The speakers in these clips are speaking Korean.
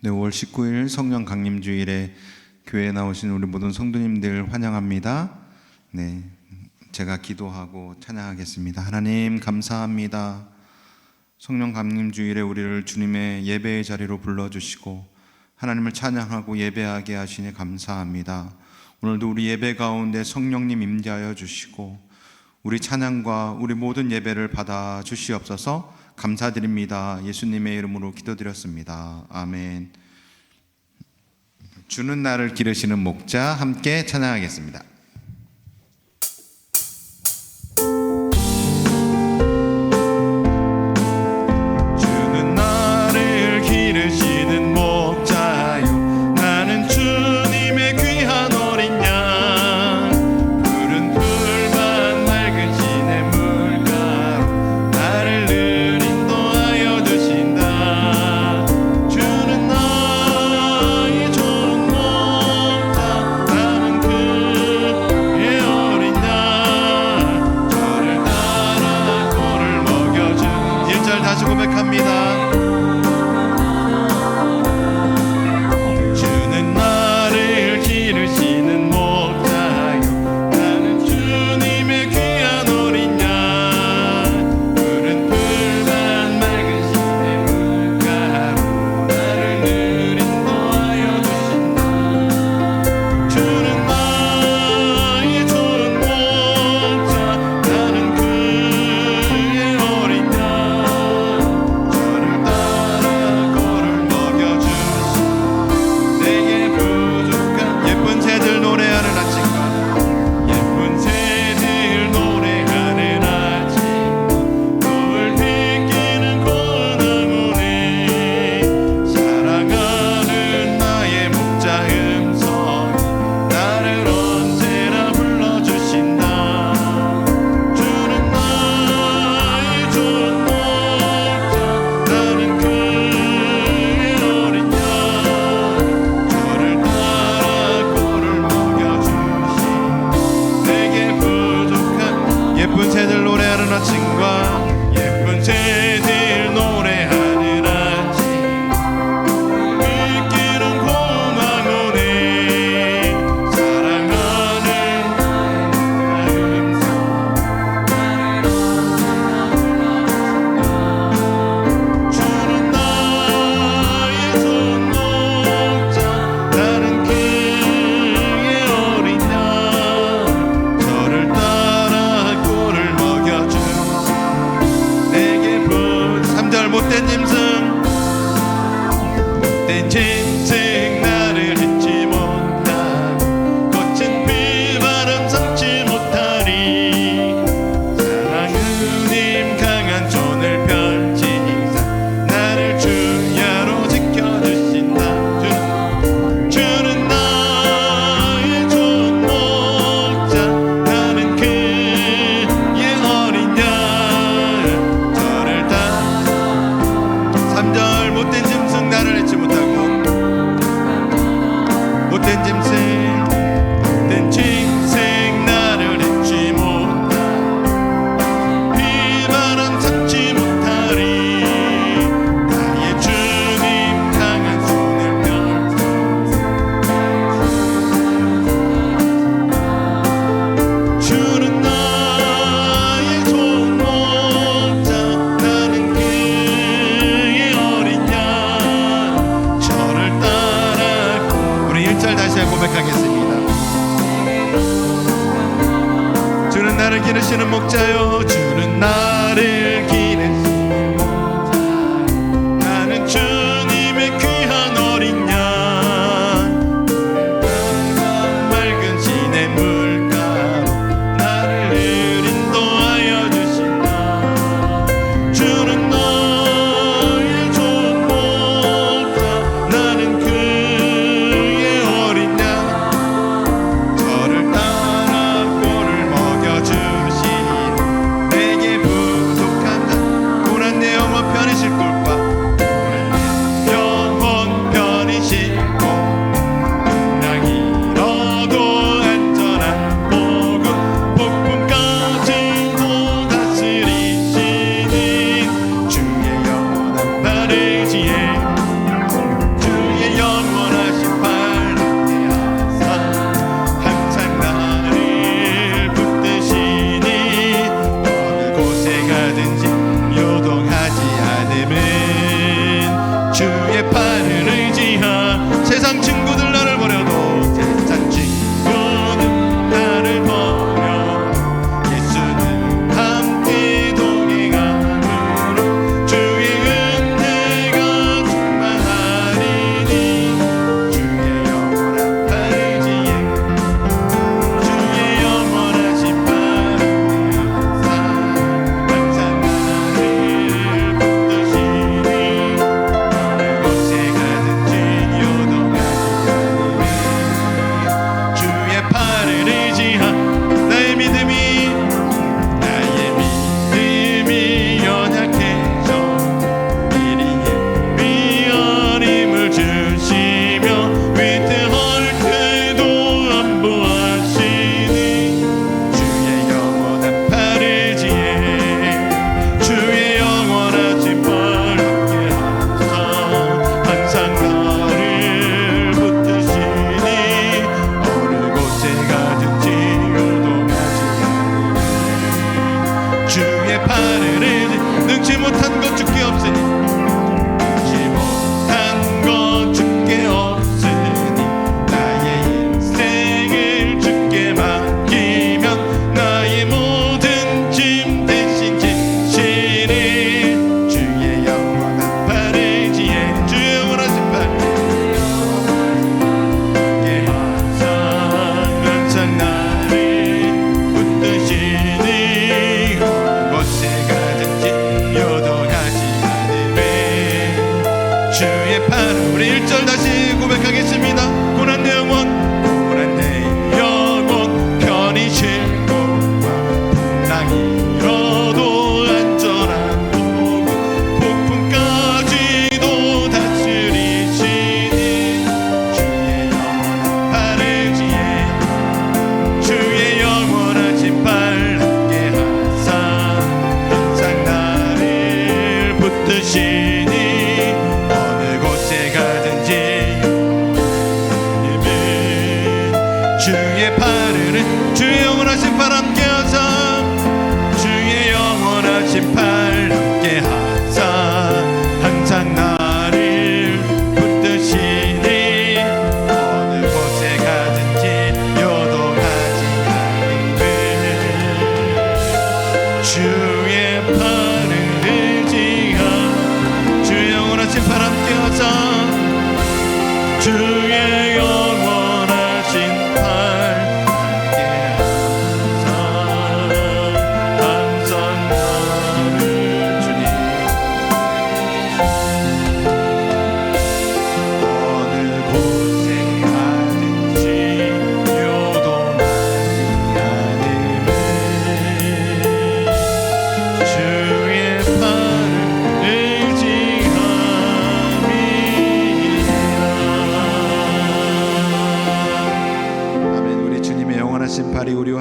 네, 5월 19일 성령 강림 주일에 교회에 나오신 우리 모든 성도님들 환영합니다. 네. 제가 기도하고 찬양하겠습니다. 하나님 감사합니다. 성령 강림 주일에 우리를 주님의 예배의 자리로 불러 주시고 하나님을 찬양하고 예배하게 하시니 감사합니다. 오늘도 우리 예배 가운데 성령님 임재하여 주시고 우리 찬양과 우리 모든 예배를 받아 주시옵소서. 감사드립니다. 예수님의 이름으로 기도드렸습니다. 아멘. 주는 나를 기르시는 목자 함께 찬양하겠습니다.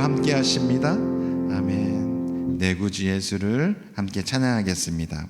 함께 하십니다. 아멘. 내구주 예수를 함께 찬양하겠습니다.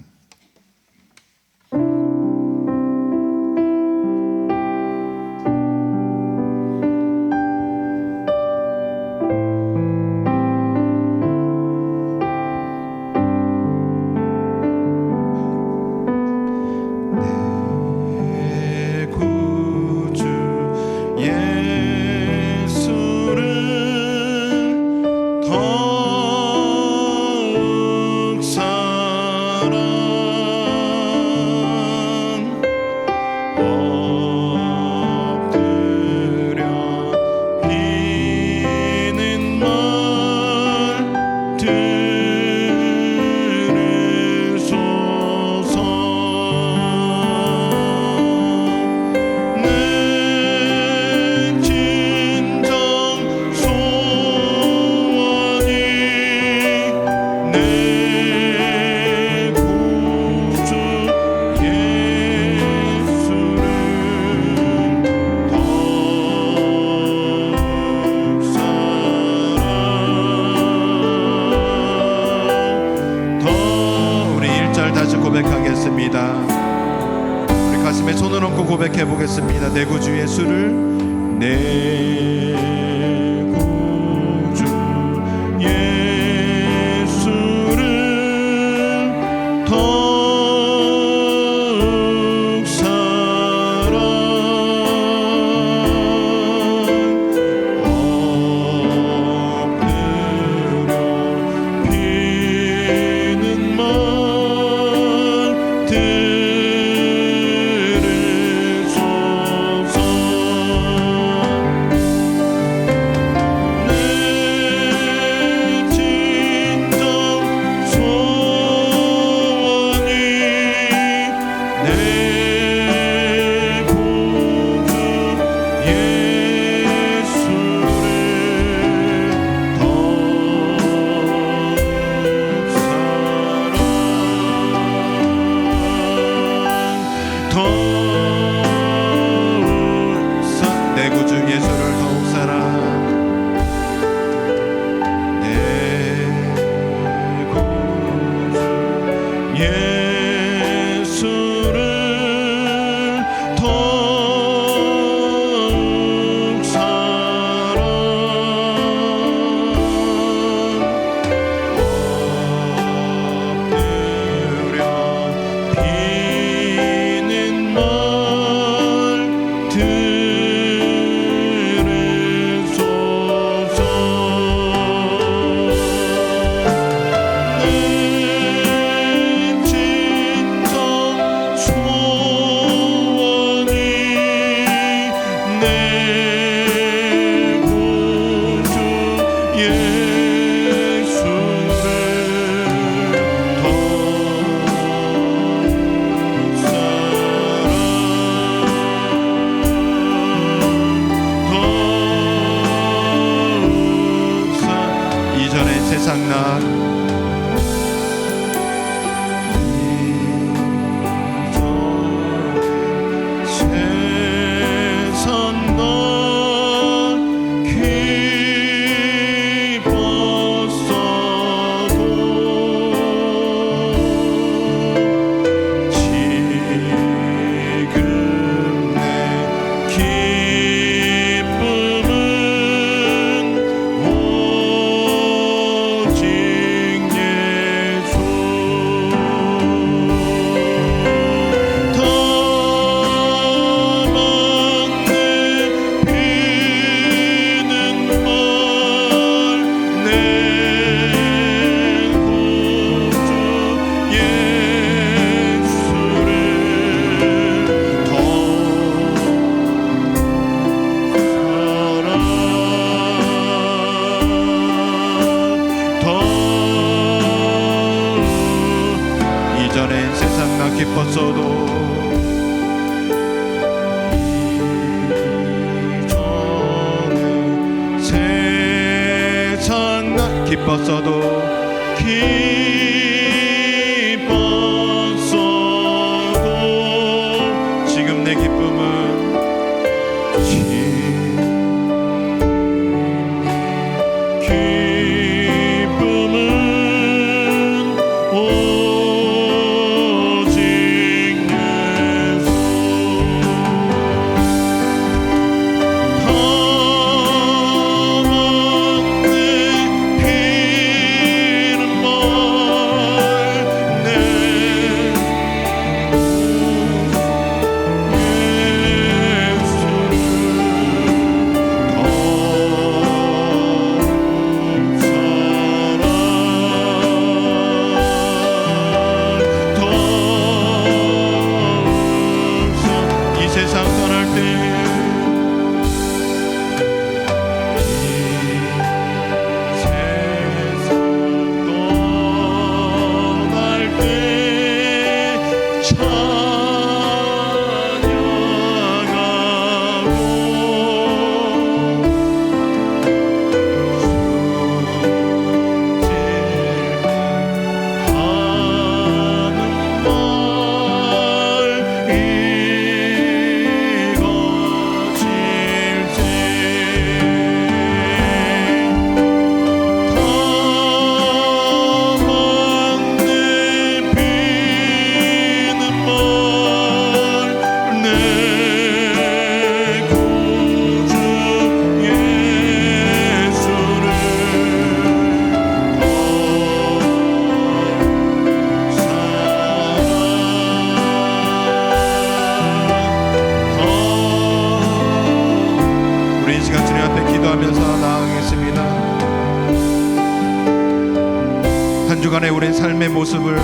한 주간의 우리 삶의 모습을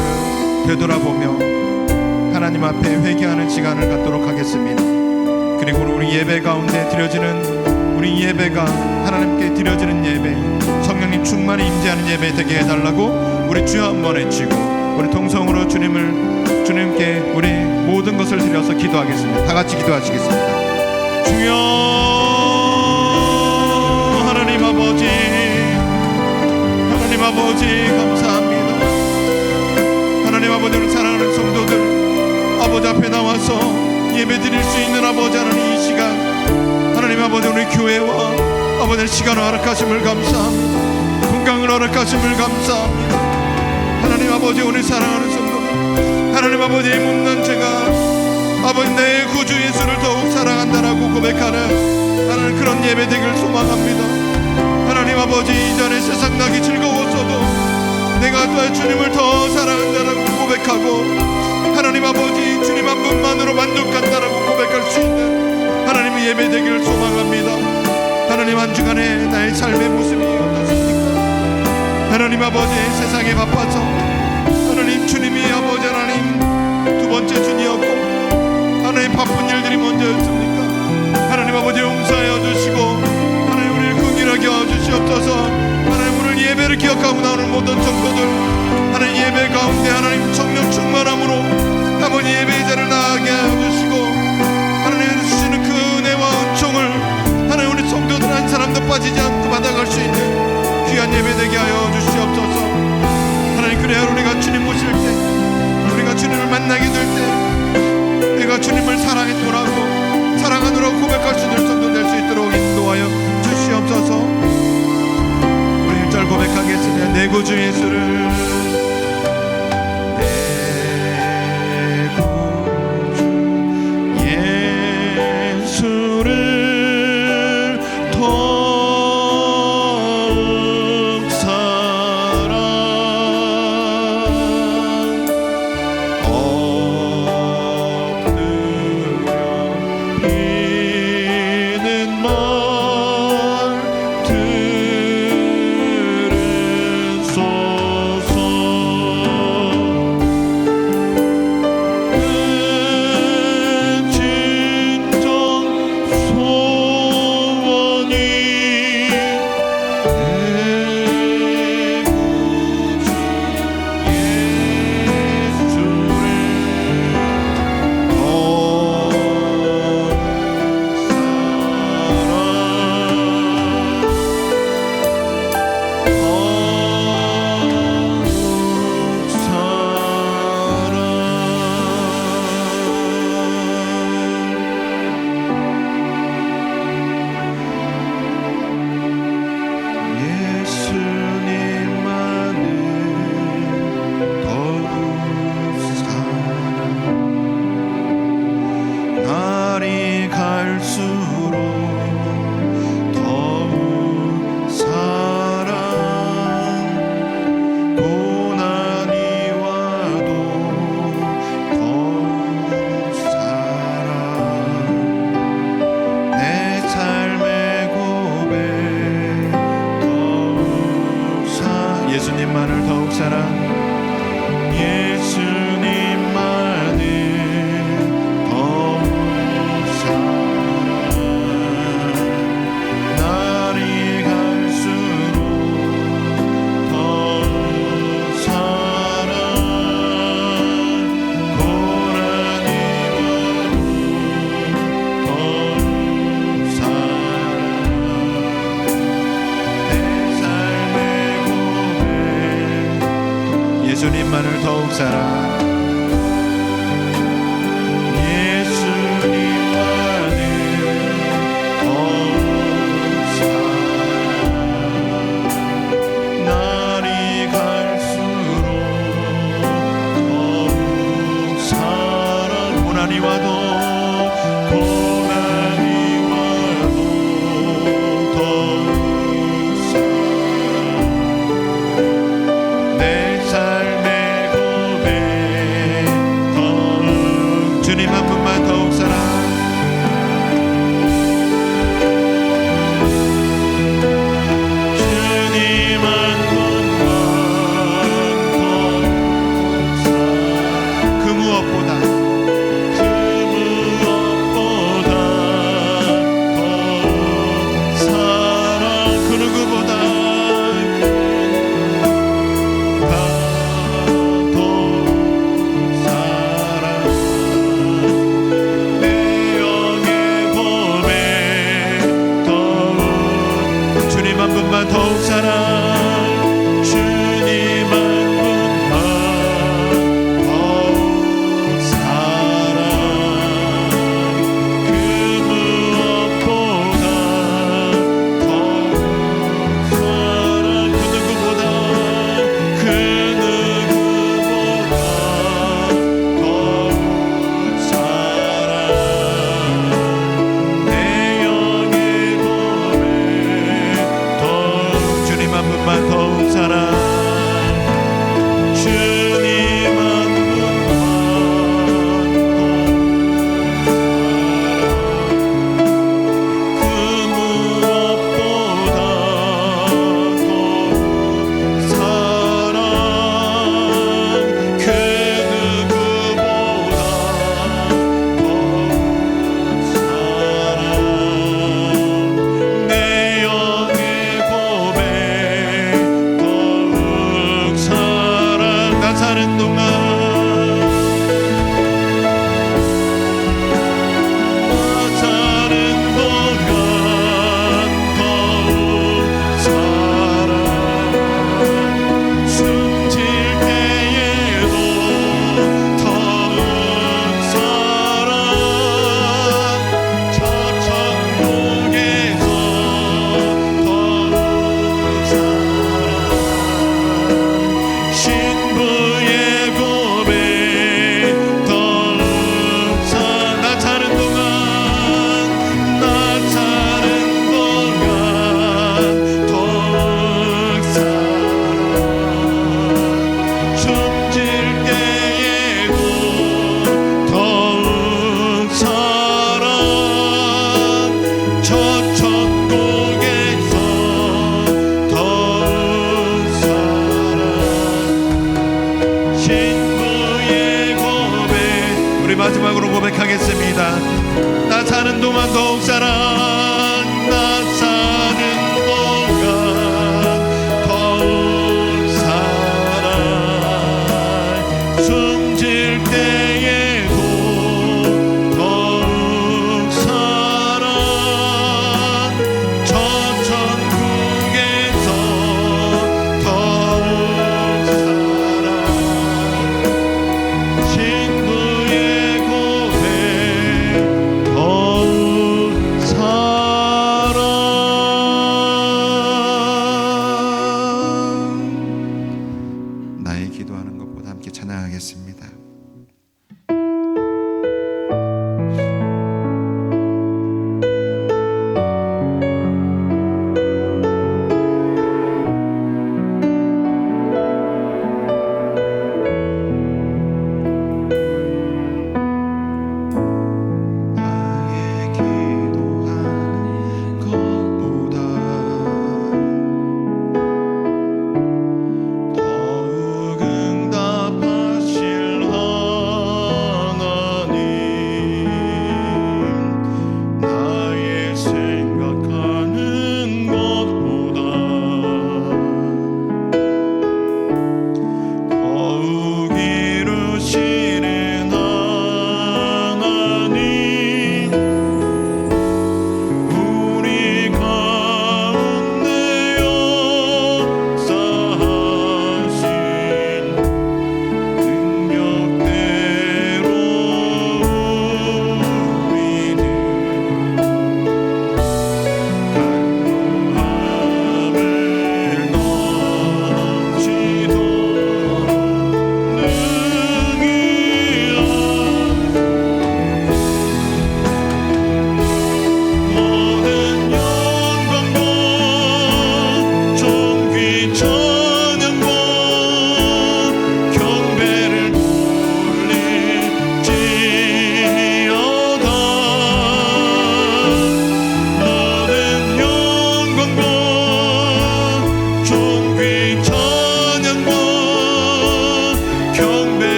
되돌아보며 하나님 앞에 회개하는 시간을 갖도록 하겠습니다. 그리고 우리 예배 가운데 드려지는 우리 예배가 하나님께 드려지는 예배, 성령님 충만히 임재하는 예배 되게 해달라고 우리 주여 한번 외치고 우리 동성으로 주님을 주님께 우리 모든 것을 드려서 기도하겠습니다. 다 같이 기도하시겠습니다. 주여 하나님 아버지 아버지 감사합니다 나와서 예배 드릴 수 있는 아버지 하나님 이 시간. 하나님 아버지 우리 교회와 아버지 시간을 허락하심을 감사합니다. 건강을 허락하심을 감사합니다. 하나님 아버지 우리 사랑하는 성도들 하나님 아버지 못난 제가 아버지 내 구주 예수를 더욱 사랑한다라고 고백하는 하나님 그런 예배 되길 소망합니다. 하나님 아버지 이전에 세상 나기 즐거웠어도 내가 또 주님을 더 사랑한다라고 고백하고 하나님 아버지 주님 한 분만으로 만족한다라고 고백할 수 있는 하나님의 예배 되기를 소망합니다. 하나님 한 주간의 나의 삶의 모습이 어떻습니까? 하나님 아버지 세상에 바빠서 하나님 주님이 아버지 하나님 두 번째 주니었고 하나님 바쁜 일들이 먼저였습니까? 하나님 아버지 용서하여 주시고 하나님 우리를 긍휼하게 하여 주시옵소서. 하나님 오늘 예배를 기억하고 나오는 모든 성도들 하나님 예배 가운데 하나님 성령 충만함으로 será. 마지막으로 고백하겠습니다. 나 사는 동안 더욱 살아.